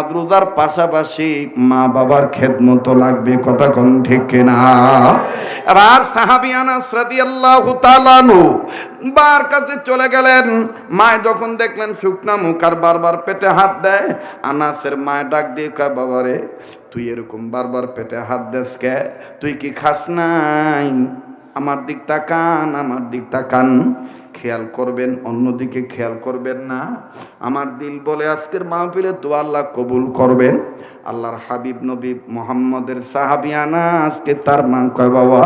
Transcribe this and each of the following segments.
নামাজ রোজার পাশাপাশি মা বাবার খেদমত লাগবে, কথা কোন ঠিক কিনা? এবার সাহাবি আনাস রাদিয়াল্লাহু তাআলা আনহু বার কাছে চলে গেলেন। মায় যখন দেখলেন শুকনা মুখ আর বারবার পেটে হাত দেয়, আনাসের মায় ডাক দিয়ে কয়, বাবারে, তুই এরকম বারবার পেটে হাত দেস কে? তুই কি খাস নাই? আমার দিক তাকান আমার দিক তাকান খেয়াল করবেন, অন্যদিকে খেয়াল করবেন না। আমার দিল বলে আজকের মাহফিলে তো আল্লাহ কবুল করবেন। আল্লাহর হাবিব নবী মোহাম্মদের সাহাবি আজকে তার মা কয়, বাবা,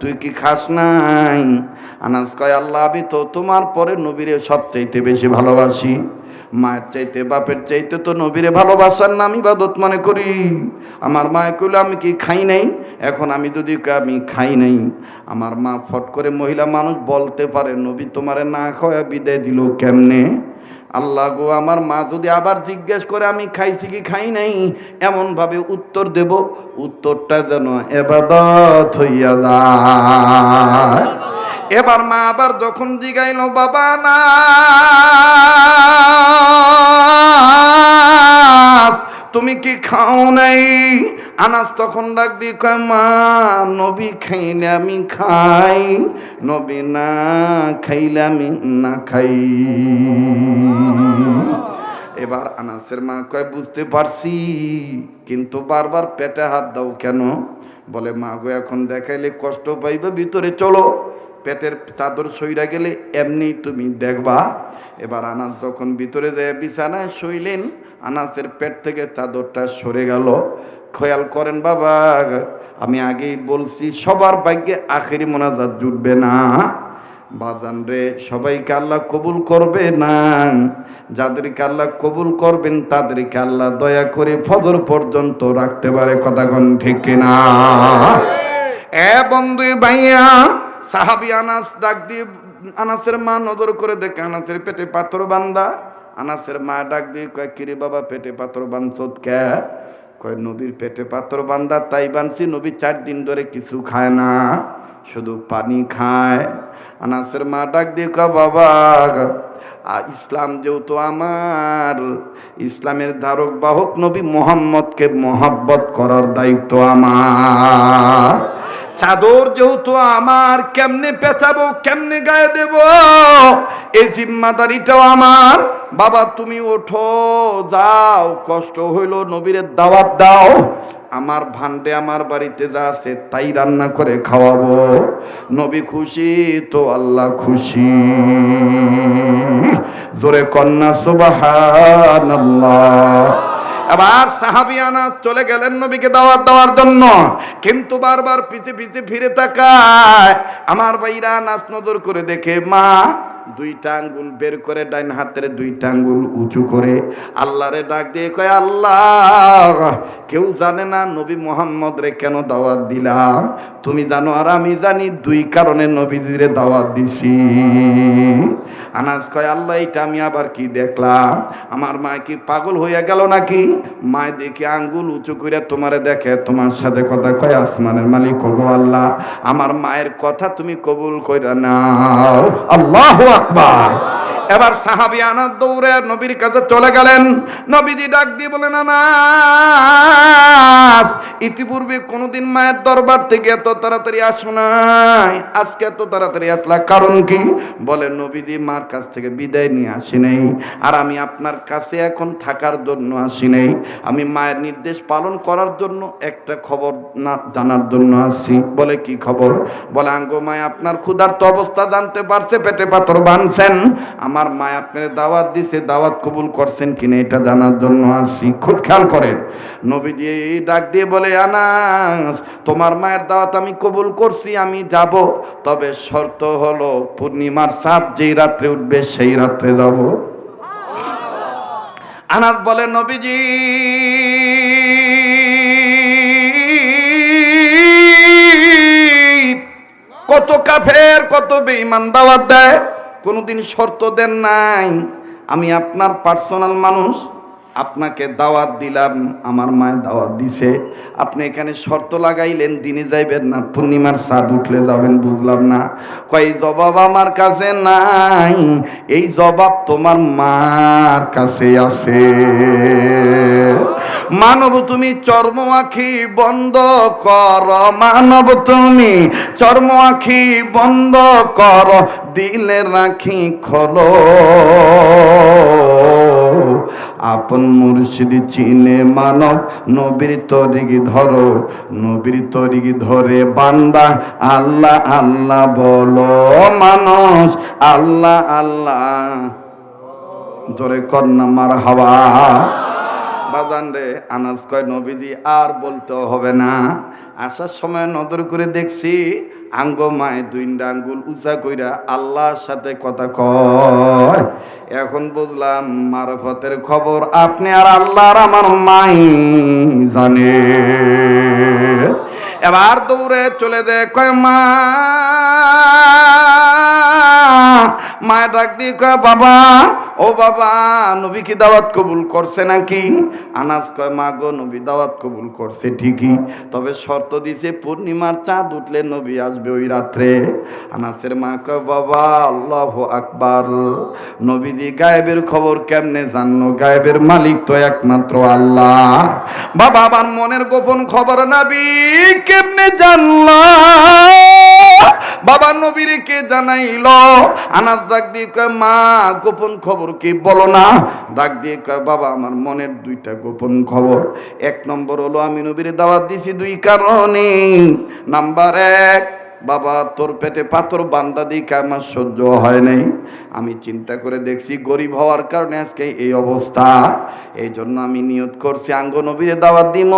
তুই কি খাস নাই? আনাস কয়, আল্লাহ, আমি তো তোমার পরে নবীরে সবচাইতে বেশি ভালোবাসি। মায়ের চাইতে, বাপের চাইতে তো নবীরে ভালোবাসার নাম ইবাদত মনে করি। আমার মা কইলো, আমি কি খাই নাই? এখন আমি যদি আমি খাই নাই। আমার মা ফট করে মহিলা মানুষ বলতে পারে, নবী তোমারে না খাওয়া বিদায় দিল কেমনে? আল্লাহ গো, আমার মা যদি আবার জিজ্ঞেস করে, আমি খাইছি কি খাই নাই? এমনভাবে উত্তর দেব। উত্তরটা যেন এবাদত হইয়া যায়। এবার মা আবার যখন জিগাইল, বাবা, না। তুমি কি খাও নাই? আনাস তখন ডাক দি মা, নবী খাইলে আমি খাই, নবী না খাইলে আমি না খাই। এবার আনাসের মা কয়, বুঝতে পারছি, কিন্তু বারবার পেটে হাত দাও কেন? বলে, মা গো, এখন দেখাইলে কষ্ট পাইবে, ভিতরে চলো। পেটের চাদর সইরা গেলে এমনি তুমি দেখবা। এবার আনাস যখন ভিতরে যায়, বিছানায় শুইলেন, আনাসের পেট থেকে চাদরটা সরে গেল। খেয়াল করেন বাবা, আমি আগেই বলছি, সবার ভাগ্যে আখেরি মোনাজাত জুটবে না। বাজান রে, সবাইকে আল্লাহ কবুল করবে না। যাদেরকে আল্লাহ কবুল করবেন, তাদেরকে আল্লাহ দয়া করে ফজর পর্যন্ত রাখতে পারে, কথা কথাগণ ঠিক কিনা? এ বন্ধু ভাইয়া সাহাবি আনাস ডাক দিয়ে আনাসের মা নজর করে দেখে আনাসের পেটে পাথর বান্দা। আনাসের মা ডাক দিয়ে কয়, কিরে বাবা, পেটে পাথর বানছত কে? কয়, নবীর পেটে পাথর বান্দা, তাই বানছি, নবী চার দিন ধরে কিছু খায় না, শুধু পানি খায়। আনাসের মা ডাক দিয়ে কয়, বাবা আর ইসলাম যেহেতু আমার, ইসলামের ধারক বাহক নবী মোহাম্মদকে মহাব্বত করার দায়িত্ব আমার। চাদর যেহেতু আমার, কেমনে পেঁচাবো, কেমনে গায়ে দেব? এই জিম্মাদারিটাও আমার। বাবা, তুমি ওঠো, যাও, কষ্ট হইল নবীরের দাওয়াত দাও। আমার ভান্ডে আমার বাড়িতে যা আছে, তাই রান্না করে খাওয়াবো। নবী খুশি তো আল্লাহ খুশি। জোরে কন্যা সুবাহান এবার সাহাবিয়ানা চলে গেলেন নবীকে দাওয়াত দেওয়ার জন্য। কিন্তু বারবার পিছে পিছে ফিরে তাকায়। আমার ভাইরা নাচ নজর করে দেখে, মা, দুইটা আঙ্গুল বের করে ডাইন হাতের দুইটা আঙ্গুল উঁচু করে আল্লাহরে ডাক দিয়ে কয়, আল্লাহ, কেউ জানে না নবী মোহাম্মদ রে কেন দাওয়াত দিলাম? তুমি জানো আর আমি জানি দুই কারণে নবীজিরে দাওয়াত দিছি। আনাজ কয়, আল্লাহ, এইটা আমি আবার কি দেখলাম? আমার মা কি পাগল হইয়া গেল নাকি? মায় দেখি আঙ্গুল উঁচু করে তোমারে দেখে, তোমার সাথে কথা কয়, আসমানের মালিক কব আল্লাহ, আমার মায়ের কথা তুমি কবুল কইরা নাও। আল্লাহ আকবার। এবার সাহাবি আনাদ দৌড়ে নবীর কাছে চলে গেলেন। নবীজি ডাক দিয়ে বলেন আনাস, ইতিপূর্বে কোনোদিন মায়ের দরবার থেকে এত তাড়াতাড়ি আসো নাই। আজকে এত তাড়াতাড়ি আসলা কারণ কি? বলে, নবীজি মার কাছ থেকে বিদায় নিয়ে আসি নাই। আর আমি আপনার কাছে এখন থাকার জন্য আসি নাই। আমি মায়ের নির্দেশ পালন করার জন্য একটা খবর না জানার জন্য আসছি বলে, কি খবর? বলে, আঙ্গো মায়, আপনার ক্ষুধার্ত অবস্থা জানতে পারছে, পেটে পাথর বানছেন। আমার মা আপনার দাওয়াত দিছে, দাওয়াত কবুল করছেন কিনা এটা জানার জন্য আসি খুব খেয়াল করেন। নবীজি ডাক দিয়ে বলে, আনাস, তোমার মায়ের দাওয়াত আমি কবুল করছি, আমি যাব। তবে শর্ত হলো, পূর্ণিমার সাত যেই রাত্রে উঠবে, সেই রাত্রে যাব। আনাস বলে, নবীজি, কত কাফের, কত বেঈমান দাওয়াত দেয়। কোনোদিন শর্ত দেন নাই। আমি আপনার পার্সোনাল মানুষ, আপনাকে দাওয়াত দিলাম, আমার মায়ের দাওয়াত দিছে। আপনি এখানে শর্ত লাগাইলেন, দিনে যাইবেন না, পূর্ণিমার চাঁদ উঠলে যাবেন, বুঝলাম না। কয় জবাব আমার কাছে নাই, এই জবাব তোমার মার কাছে আছে। মানব, তুমি চর্ম আখি বন্ধ কর, মানব, তুমি চর্ম আখি বন্ধ কর। দিলে রাখি খোলো। আপন মুর্শিদি চিনে মানব, নবীর তরিগি ধরো। নবীর তরিগি ধরে বান্দা, আল্লাহ আল্লাহ বলো মানুষ, আল্লাহ আল্লাহ। জোরে কন্যা মার হাওয়া। বাজান রে, আনাজ কয় নবীজি, আর বলতে হবে না। আসার সময় নজর করে দেখছি আঙ্গ মায় দুইটা আঙ্গুল উঁচা কইরা আল্লাহর সাথে কথা কয়। এখন বুঝলাম মারফতের খবর আপনি আর আল্লাহর আমার মাই জানে। এবার দৌড়ে চলে দে কয়, মা, মায় ডাক দিয়ে কয়, বাবা ও বাবা, নবী কি দাওয়াত কবুল করছে নাকি? আনাজ কয়, মা গো, নবী দাওয়াত কবুল করছে ঠিকই, তবে শর্ত দিছে পূর্ণিমার চাঁদ উঠলে নবী আসবে ওই রাত্রে। আনাসের মা কয়, বাবা, আল্লাহ আকবার, নবীজি গায়েবের খবর কেমনে জানলো? গায়েবের মালিক তো একমাত্র আল্লাহ। বাবা, আমার মনের গোপন খবর নাবি কেমনে জানলা? কে জানাইল? আনাস ডাক দিয়ে কয়, মা, গোপন খবর কি? বলো না। ডাক দিয়ে কয়, বাবা, আমার মনের দুইটা গোপন খবর। এক নম্বর হলো, আমি নবীর দাওয়াত দিছি দুই কারণে নাম্বার এক বাবা, তোর পেটে পাথর বান্দা দিকে আমার সহ্য হয় নাই। আমি চিন্তা করে দেখছি গরিব হওয়ার কারণে আজকে এই অবস্থা। এই জন্য আমি নিয়ত করছি, আঙ্গ নবীরে দাওয়াত দিম।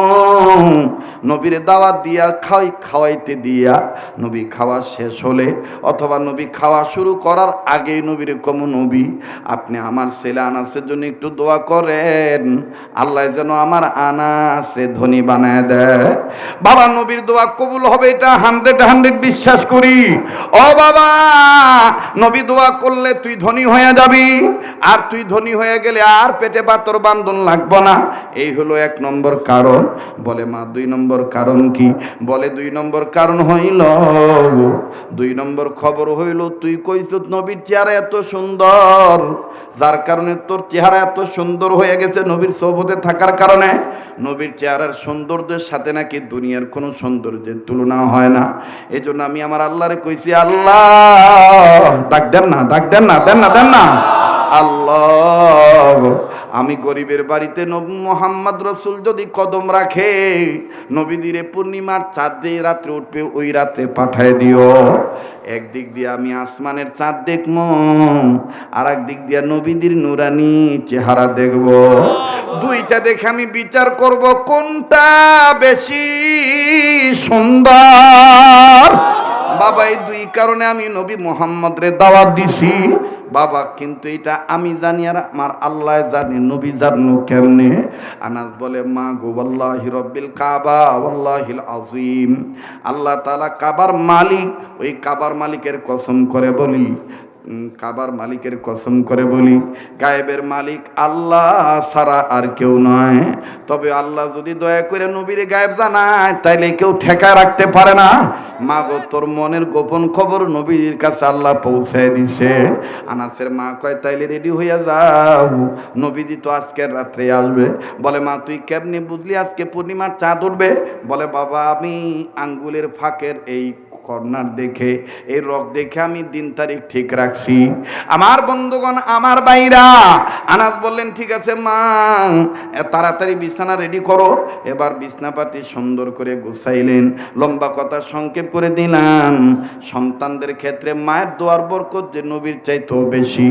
নবীরে দাওয়াত দিয়া খাওয়াই, খাওয়াইতে দিয়া নবী খাওয়া শেষ হলে, অথবা নবী খাওয়া শুরু করার আগেই নবীরে কম, নবী, আপনি আমার ছেলে আনাসের জন্য একটু দোয়া করেন। আল্লাহ যেন আমার আনাসে ধনী বানায় দেয়। বাবা, নবীর দোয়া কবুল হবে এটা হান্ড্রেড হান্ড্রেড বিশ্বাস করি। ও বাবা, নবী দোয়া করলে তুই ধনী হয়ে যাবি, আর তুই ধনী হয়ে গেলে আর পেটে পাতর বান্ধন লাগবো না। এই হলো এক নম্বর কারণ। বলে, মা, দুই নম্বর কারণ কি? বলে, দুই নম্বর কারণ হইল, দুই নম্বর খবর হইল, তুই কইস নবীর চেহারা এত সুন্দর। যার কারণে তোর চেহারা এত সুন্দর হয়ে গেছে নবীর সৌবতে থাকার কারণে। নবীর চেহারার সৌন্দর্যের সাথে নাকি দুনিয়ার কোনো সৌন্দর্যের তুলনা হয় না। এই জন্য আমি আমার আল্লাহরে কইছি, আল্লাহ, ডাক দেন না, ডাক দেন না দেন না দেন না। আল্লাহ আমি গরিবের বাড়িতে নবী মোহাম্মদ রসুল যদি কদম রাখে নবীদিরে পূর্ণিমার চাঁদ দিয়ে রাত্রে উঠবে, ওই রাত্রে পাঠায় দিও। একদিক দিয়ে আমি আসমানের চাঁদ দেখব আর একদিক দিয়ে নবীদের নুরানি চেহারা দেখব। দুইটা দেখে আমি বিচার করব, কোনটা বেশি সুন্দর? বাবা, এই দুই কারণে আমি নবী মোহাম্মদ রে দাওয়াত দিছি। বাবা, কিন্তু এটা আমি জানি আর আমার আল্লাহ জানি, নবী জানু কেমনে? আনাস বলে, মা গো আল্লাহ রব্বিল কাবা আল্লাহিল আজিম আল্লাহ তালা কাবার মালিক, ওই কাবার মালিকের কসম করে বলি কাবার মালিকের কসম করে বলি, গায়েবের মালিক আল্লাহ সারা আর কেউ নয়। তবে আল্লাহ যদি দয়া করে নবীর গায়েব জানায়, তাইলে কেউ ঠেকা রাখতে পারে না। মা গো তোর মনের গোপন খবর নবীর কাছে আল্লাহ পৌঁছায় দিছে। আনাসের মা কয়, তাইলে রেডি হইয়া যাও। নবীজি তো আজকের রাত্রে আসবে। বলে, মা, তুই কেমনি বুঝলি আজকে পূর্ণিমার চাঁদ উঠবে? বলে, বাবা, আমি আঙ্গুলের ফাঁকের এই কর্নার দেখে, এই রক দেখে আমি দিন তারিখ ঠিক রাখছি। আমার বন্ধুগণ, আমার বাইরা আনাস বললেন, ঠিক আছে, মা তাড়াতাড়ি বিছানা রেডি করো। এবার বিছনাপাতি সুন্দর করে গুছাইলেন। লম্বা কথা সংক্ষেপ করে দিলাম। সন্তানদের ক্ষেত্রে মায়ের দোয়ার বরকত যে নবীর চাইতেও বেশি,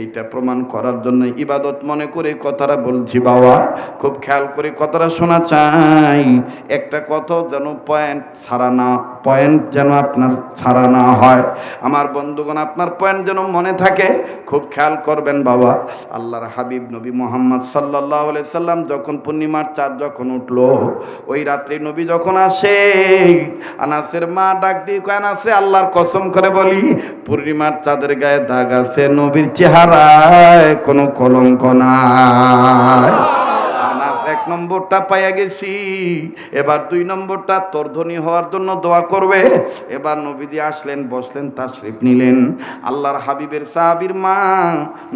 এইটা প্রমাণ করার জন্য ইবাদত মনে করে কথাটা বলছি বাবা। খুব খেয়াল করে কথাটা শোনা চাই। একটা কথা যেন পয়েন্ট ছাড়া না পয়েন্ট যেন আপনার ছাড়া না হয়। আমার বন্ধুগণ, আপনার পয়েন্ট যেন মনে থাকে, খুব খেয়াল করবেন বাবা, আল্লাহর হাবিব নবী মোহাম্মদ সাল্লাহ সাল্লাম যখন পূর্ণিমার চাঁদ যখন উঠল, ওই রাত্রি নবী যখন আসে, আনাসের মা ডাক দিয়ে আনাসে আল্লাহর কসম করে বলি, পূর্ণিমার চাঁদের গায়ে দাগ আছে, নবীর চেহারায় কোনো কলঙ্ক নাই। এক নম্বরটা পাইয়া গেছি। এবার দুই নম্বরটা তোর ধনী হওয়ার জন্য দোয়া করবে। এবার নবীজি আসলেন, বসলেন, তাশরিফ নিলেন। আল্লাহর হাবিবের সাহাবির মা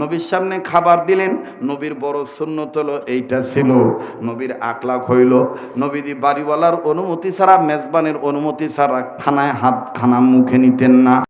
নবীর সামনে খাবার দিলেন। নবীর বড় সুন্নত হলো এইটা ছিল, নবীর আকলাক হইল। নবীজি বাড়িওয়ালার অনুমতি ছাড়া, মেজবানের অনুমতি ছাড়া খানায় হাত খানা মুখে নিতেন না।